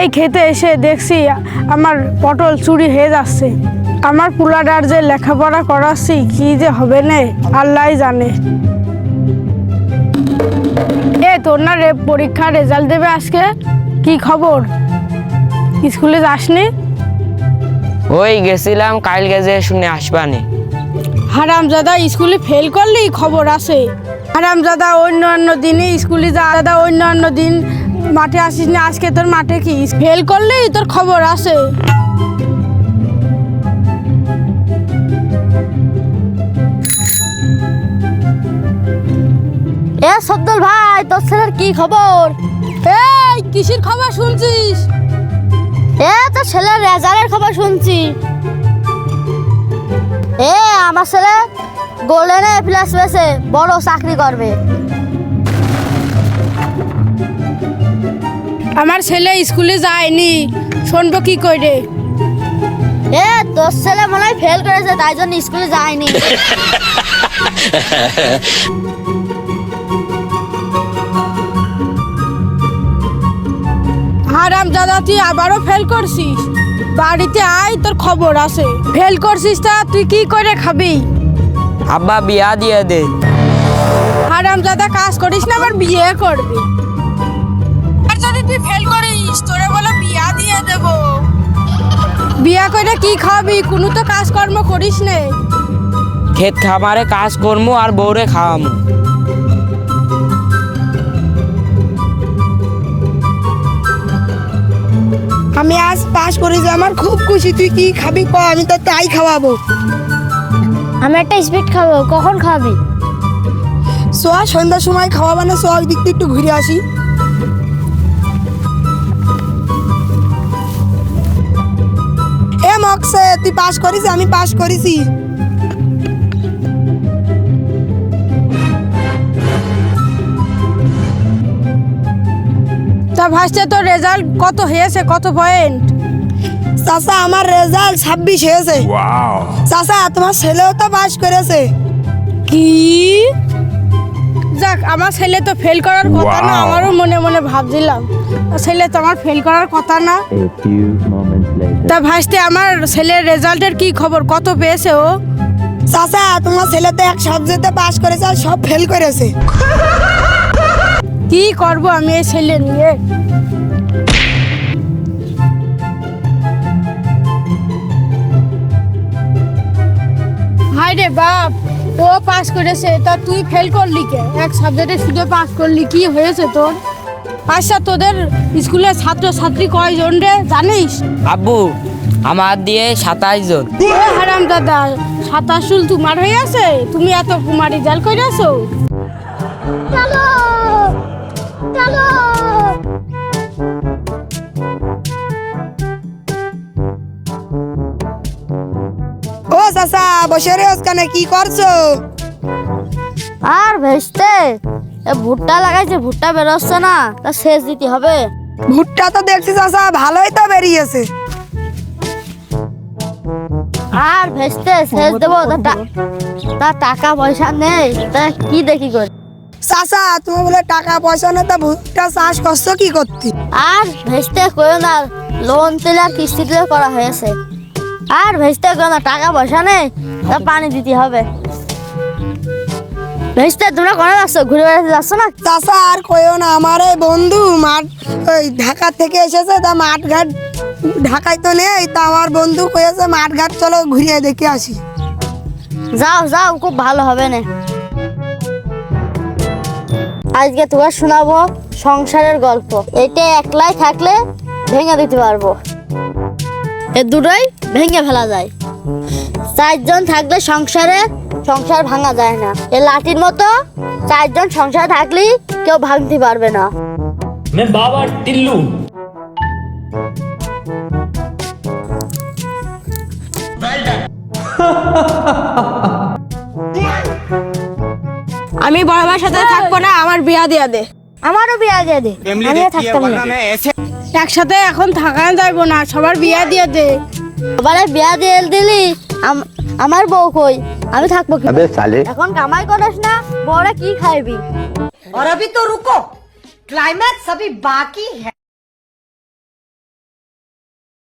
এই খেতে এসে দেখছি আমার পটল চুরি হয়ে যাচ্ছে। আমার পুলাডার যে লেখাপড়া করাচ্ছি কি যে হবে না আল্লাহ জানে। এ তোর না রে পরীক্ষার রেজাল্ট দেবে আজকে? কি খবর? স্কুলে যাসনি? ওই গেছিলাম কাল গেছে শুনে আসবানি। হারামজাদা স্কুলে ফেল করলেই খবর আছে। হারামজাদা অন্য অন্য দিনে স্কুলে যা দাদা অন্য অন্য দিন মাঠে আসিস না, আজকে তোর মাঠে কি? ফেল করলেই তোর খবর আছে এ সদ্দল ভাই, তোর ছেলের কি খবর? এই, কিসের খবর শুনছিস? এ, তোর ছেলের রেজাল্টের খবর শুনছি। এ, আমার ছেলে গোল্ডেনে প্লাস পেয়েছে বড় চাকরি করবে। আমার ছেলে স্কুলে যায়নি। শুনব কি করে? এ তোর ছেলে মনে হয় ফেল করেছে তাই জন্য স্কুলে যায়নি। হারামজাদা তুই আবারও ফেল করছিস? বাড়িতে আয় তোর খবর আছে। ফেল করছিস তা তুই কি করে খাবি? আব্বা বিয়া দিয়ে দে। হারাম দাদা কাজ করিস না আবার বিয়ে করবি। তুই ফেল করিস তোরে বলে বিয়া দিয়ে দেব। বিয়া করে কি খাবি? কোনো তো কাজকর্ম করিস নে। ক্ষেত খামারে কাজ করমু আর বউরে খাওয়ামু। আমি আজ পাস করেছি আমার খুব খুশি। তুই কি খাবি ক? আমি তো তাই খাওয়াবো। আমি একটা স্পিড খাব। কখন খাবি? সোয়া সন্ধ্যার সময় খাওয়াবো না সোয়া ওই দিক দিয়ে একটু ঘুরে আসি। মকসে তুই পাস করিস আমি পাস করেছি তা ভাসতে তোর রেজাল্ট কত হয়েছে কত পয়েন্ট চাচা আমার রেজাল্ট ছাব্বিশ হয়েছে। চাচা তোমার ছেলেও তো পাস করেছে। কি? যাক আমার ছেলে তো ফেল করার কথা না আমারও মনে মনে ভাবছিলাম। ছেলে তো আমার ফেল করার কথা না. তা ভাসতে আমার ছেলের রেজাল্টের কি খবর? কত পেয়েছে ও? চাচা তোমার ছেলে তো এক সাবজেক্টে পাস করেছে আর সব ফেল করেছে। কি করব আমি এই ছেলে নিয়ে? হাই রে বাপ! ও পাস করেছে তা তুই ফেল করলি কে? এক সাবজেক্টে শুধু পাস করলি কি হয়েছে তোর? আচ্ছা তোদের স্কুলের ছাত্র ছাত্রী কয়জন রে জানিস? আব্বু আমার দিয়ে সাতাইশ জন। ও হারাম দাদা সাতাশুল তোমার হয়ে আছে? তুমি এত কুমারী জাল করে আছো চলো চলো। চাচা বসে রে ওখানে কি করছ? আর ভেস্তে এ ভুট্টা লাগাইছে ভুট্টা বেরোচ্ছে না তা সেচ দিতে হবে। ভুট্টা তো দেখছি চাচা ভালোই তো বেরিয়েছে। আর ভেস্তে সেচ দেবো তা টাকা পয়সা নেই তা কি দেখি করে? চাচা তুমি বলে টাকা পয়সা নেই তা ভুট্টা চাষ করছ কি করতে? আর ভেস্তে করো না লোন তুলে আর কিস্তি করা হয়েছে। আর ভেস্তে করো না টাকা পয়সা নেই তা পানি দিতে হবে। ভেস্তে তোমরা করে যাচ্ছ? ঘুরে বেড়াতে যাচ্ছ না? চাচা আর কইও না আমার এই বন্ধু মাঠ ওই ঢাকা থেকে এসেছে তা মাঠ ঘাট ঢাকায় তো নেই তা আমার বন্ধু কয়েছে মাঠ ঘাট চলো ঘুরিয়ে দেখে আসি। যাও যাও খুব ভালো হবে না। আজকে তোমার শোনাবো সংসারের গল্প। এটা একলাই থাকলে ভেঙে দিতে পারব। এ দুটোই ভেঙে ফেলা যায়। চারজন থাকলে সংসারে সংসার ভাঙা যায় না। এ লাঠির মতো চারজন সংসার থাকলে কেউ ভাঙতে পারবে না। আমি বড় সাথে থাকব না আমার বিয়া দিয়া দে। আমারও বিয়া দিয়া দে। থাকতাম না। একসাথে এখন থাকা যাইবো না সবার বিয়া দিয়ে দে আবার বিয়া দিয়ে দিলি আম- আমার বউ কই আমি থাকবো কি अबे साले এখন কামাই করিস না বউরা কি খাইবি और अभी तो रुको क्लाइमैक्स अभी बाकी है